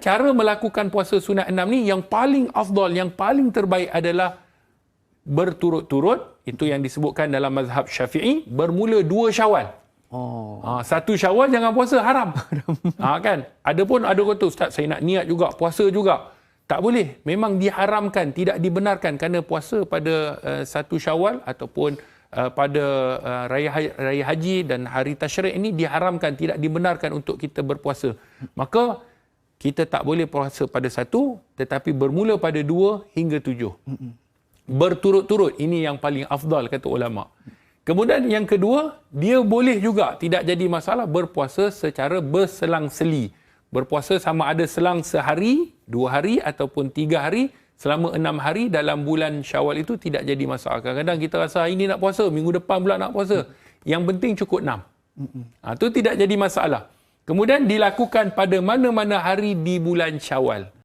cara melakukan puasa sunat enam ni yang paling afdal, yang paling terbaik adalah berturut-turut. Itu yang disebutkan dalam mazhab syafi'i. Bermula dua syawal. Oh. Ha, satu syawal jangan puasa, haram. ha, kan? Ada pun ada kata, Ustaz saya nak niat juga, puasa juga. Tak boleh. Memang diharamkan, tidak dibenarkan kerana puasa pada uh, satu syawal ataupun uh, pada uh, raya, ha- raya haji dan hari tasyrik ini diharamkan, tidak dibenarkan untuk kita berpuasa. Maka kita tak boleh puasa pada satu tetapi bermula pada dua hingga tujuh. Berturut-turut ini yang paling afdal kata ulama. Kemudian yang kedua, dia boleh juga tidak jadi masalah berpuasa secara berselang-seli. Berpuasa sama ada selang sehari, dua hari ataupun tiga hari selama enam hari dalam bulan syawal itu tidak jadi masalah. Kadang-kadang kita rasa hari ini nak puasa, minggu depan pula nak puasa. Yang penting cukup enam. Ha, itu tidak jadi masalah. Kemudian dilakukan pada mana-mana hari di bulan Syawal.